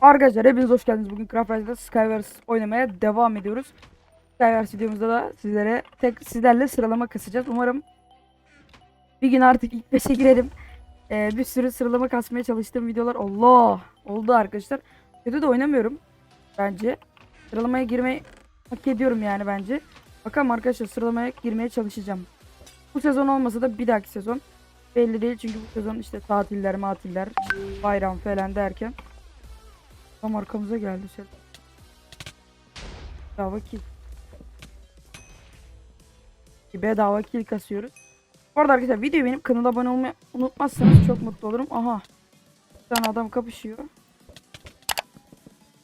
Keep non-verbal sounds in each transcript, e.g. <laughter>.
Arkadaşlar hepiniz hoş geldiniz. Bugün Craftwise'da Skywars oynamaya devam ediyoruz. Skywars videomuzda da sizlere tek sizlerle sıralama kasacağız. Umarım bir gün artık ilk 5'e girerim. Ee, bir sürü sıralama kasmaya çalıştığım videolar Allah oldu arkadaşlar. Kötü de oynamıyorum bence. Sıralamaya girmeyi hak ediyorum yani bence. Bakalım arkadaşlar sıralamaya girmeye çalışacağım. Bu sezon olmasa da bir dahaki sezon. Belli değil çünkü bu sezon işte tatiller, matiller, bayram falan derken. Tam arkamıza geldi sen. Bedava kill. Bedava kill kasıyoruz. Bu arada arkadaşlar videoyu benim kanala abone olmayı unutmazsanız çok mutlu olurum. Aha. Bir tane adam kapışıyor.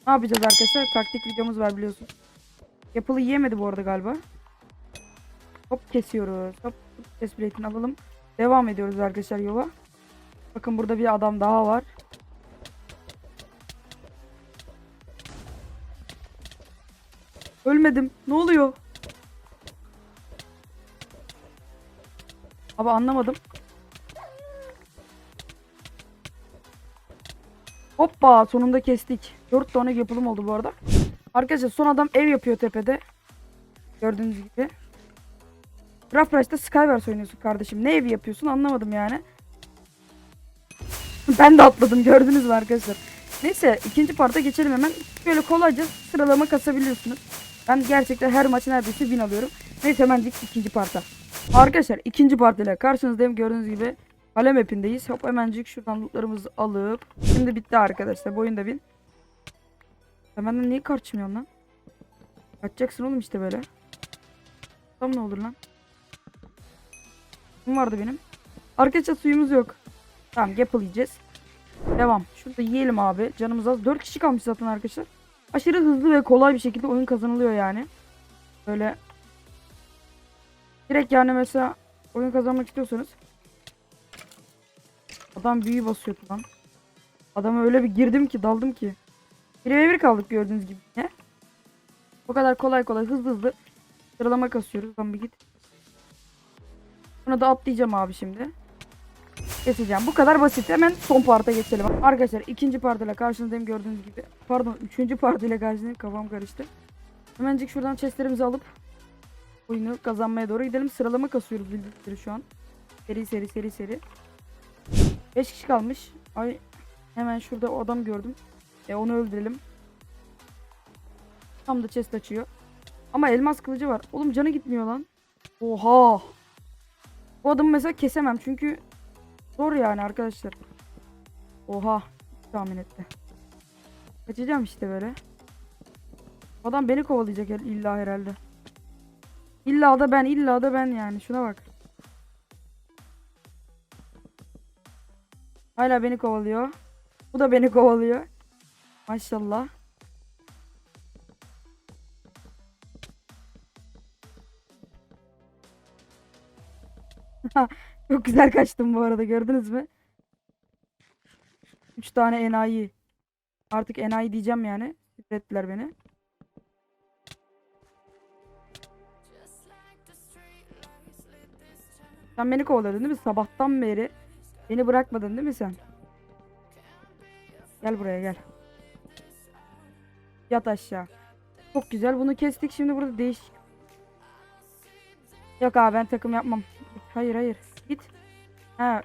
Ne yapacağız arkadaşlar? Taktik videomuz var biliyorsun. Yapılı yiyemedi bu arada galiba. Hop kesiyoruz. Hop kes plate'ini alalım. Devam ediyoruz arkadaşlar yola. Bakın burada bir adam daha var. Ölmedim. Ne oluyor? Abi anlamadım. Hoppa sonunda kestik. 4 tane yapılım oldu bu arada. Arkadaşlar son adam ev yapıyor tepede. Gördüğünüz gibi. Rough Rush'ta Skywars oynuyorsun kardeşim. Ne evi yapıyorsun anlamadım yani. <laughs> ben de atladım gördünüz mü arkadaşlar. Neyse ikinci parta geçelim hemen. Böyle kolayca sıralama kasabiliyorsunuz. Ben gerçekten her maç neredeyse win alıyorum. Neyse hemen dik ikinci parta. Arkadaşlar ikinci part ile karşınızdayım. Gördüğünüz gibi Kale mapindeyiz. Hop hemencik şuradan lootlarımızı alıp. Şimdi bitti arkadaşlar. Bu oyunda bin. Sen benden niye kaçmıyorsun lan? Kaçacaksın oğlum işte böyle. Tam ne olur lan? Kim vardı benim? Arkadaşlar suyumuz yok. Tamam apple yiyeceğiz. Devam. Şurada yiyelim abi. Canımız az. 4 kişi kalmış zaten arkadaşlar. Aşırı hızlı ve kolay bir şekilde oyun kazanılıyor yani. Böyle direkt yani mesela oyun kazanmak istiyorsanız Adam büyü basıyordu lan. Adama öyle bir girdim ki daldım ki. 1 ve 1 kaldık gördüğünüz gibi. Ne? Bu kadar kolay kolay hızlı hızlı sıralama kasıyoruz. Lan bir git. Bunu da atlayacağım abi şimdi. Geçeceğim. Bu kadar basit. Hemen son parta geçelim. Arkadaşlar ikinci partıyla karşınızdayım gördüğünüz gibi. Pardon üçüncü partıyla karşınızdayım. Kafam karıştı. Hemencik şuradan chestlerimizi alıp oyunu kazanmaya doğru gidelim. Sıralama kasıyoruz bildiğiniz üzere şu an. Seri seri seri seri. 5 kişi kalmış. Ay hemen şurada adam gördüm. E onu öldürelim. Tam da chest açıyor. Ama elmas kılıcı var. Oğlum canı gitmiyor lan. Oha. Bu adamı mesela kesemem çünkü zor yani arkadaşlar. Oha. Tahmin etti. Kaçacağım işte böyle. Adam beni kovalayacak illa herhalde. İlla da ben, illa da ben yani. Şuna bak. Hala beni kovalıyor. Bu da beni kovalıyor. Maşallah. <laughs> Çok güzel kaçtım bu arada gördünüz mü? 3 tane enayi. Artık enayi diyeceğim yani. Ettiler beni. Sen beni kovalıyordun değil mi? Sabahtan beri. Beni bırakmadın değil mi sen? Gel buraya gel. Yat aşağı. Çok güzel. Bunu kestik. Şimdi burada değiş. Yok abi ben takım yapmam. Hayır hayır. Git. Ha.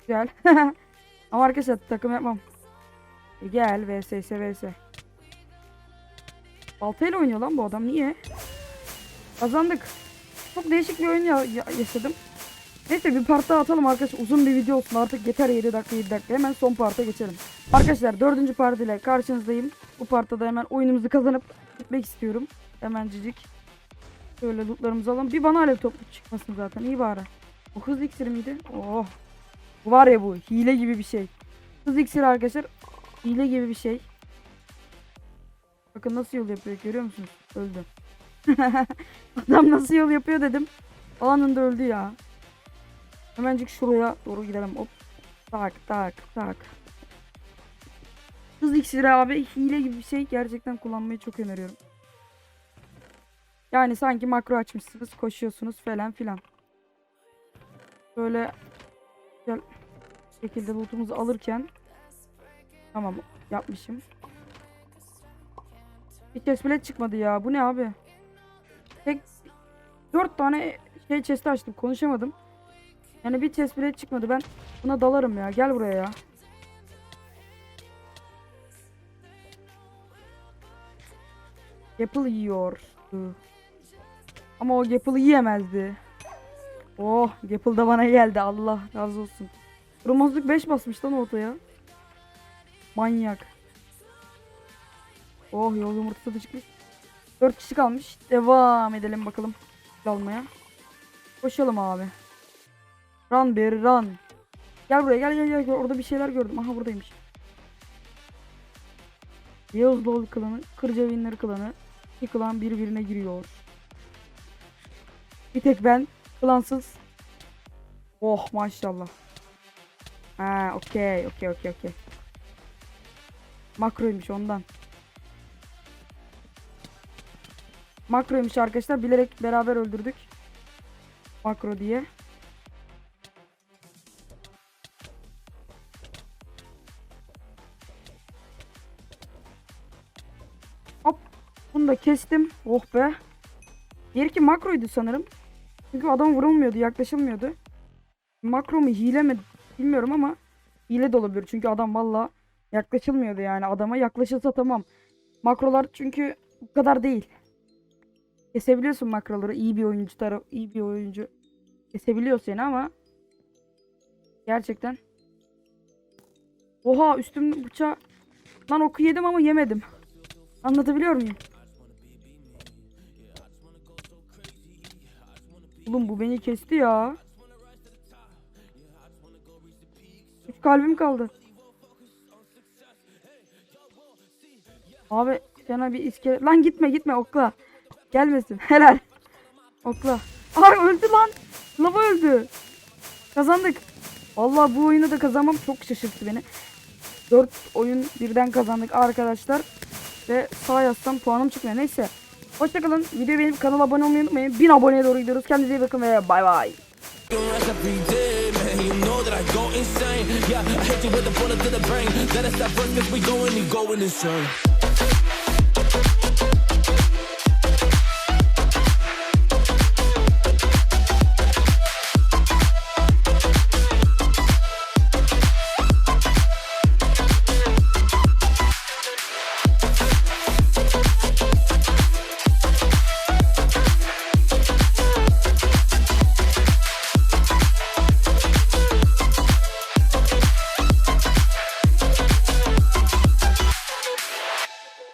Güzel. <laughs> Ama arkadaşlar takım yapmam. E gel vs vs. Baltayla oynuyor lan bu adam. Niye? Kazandık. Çok değişik bir oyun ya ya- yaşadım. Neyse bir part daha atalım arkadaşlar. Uzun bir video olsun artık yeter 7 dakika 7 dakika. Hemen son parta geçelim. Arkadaşlar dördüncü part ile karşınızdayım. Bu partta da hemen oyunumuzu kazanıp gitmek istiyorum. Hemen cicik. Şöyle lootlarımızı alalım. Bir bana alev topu çıkmasın zaten. iyi bari. Bu hız iksiri miydi? Oh. Bu var ya bu. Hile gibi bir şey. Hız iksiri arkadaşlar. Hile gibi bir şey. Bakın nasıl yol yapıyor görüyor musunuz? Öldü. <laughs> Adam nasıl yol yapıyor dedim. Anında öldü ya. Hemencik şuraya doğru gidelim. Hop. Tak tak tak. Hız iksiri abi hile gibi bir şey. Gerçekten kullanmayı çok öneriyorum. Yani sanki makro açmışsınız, koşuyorsunuz falan filan. Böyle güzel şekilde lootumuzu alırken Tamam yapmışım. Bir chest bile çıkmadı ya. Bu ne abi? Tek dört tane şey chest açtım. Konuşamadım. Yani bir chest bile çıkmadı. Ben buna dalarım ya. Gel buraya ya. Apple yiyor. Ama o Apple'ı yiyemezdi. Oh Apple da bana geldi. Allah razı olsun. Rumozluk 5 basmış lan ortaya. Manyak. Oh yol yumurtası da çıkmış. 4 kişi kalmış. Devam edelim bakalım. Almaya. Koşalım abi. Run bir run. Gel buraya gel gel gel. Orada bir şeyler gördüm. Aha buradaymış. Yağız Lol klanı, Kırca Winner klanı. İki klan birbirine giriyor. Bir tek ben klansız. Oh maşallah. Ha okey okey okey okey. Makroymuş ondan. Makroymuş arkadaşlar. Bilerek beraber öldürdük. Makro diye. Hop. Bunu da kestim. Oh be. Diğeri ki makroydu sanırım. Çünkü adam vurulmuyordu, yaklaşılmıyordu. Makro mu hile mi bilmiyorum ama hile de olabilir. Çünkü adam valla yaklaşılmıyordu yani. Adama yaklaşılsa tamam. Makrolar çünkü bu kadar değil. Kesebiliyorsun makroları. iyi bir oyuncu taraf, iyi bir oyuncu kesebiliyor seni ama gerçekten Oha üstüm bıçağı Lan oku yedim ama yemedim. Anlatabiliyor muyum? Oğlum bu beni kesti ya. Üç kalbim kaldı. Abi sana bir iskelet. Lan gitme gitme okla. Gelmesin. <laughs> Helal. Okla. Ay öldü lan. Lava öldü. Kazandık. Vallahi bu oyunu da kazanmam çok şaşırttı beni. 4 oyun birden kazandık arkadaşlar. Ve sağ yazsam puanım çıkmıyor. Neyse. Hoşçakalın. Videoyu beğenip kanala abone olmayı unutmayın. 1000 aboneye doğru gidiyoruz. Kendinize iyi bakın ve bay bay. insane. Yeah, I hit you with a bullet to the brain. Let us stop first, we going and going insane.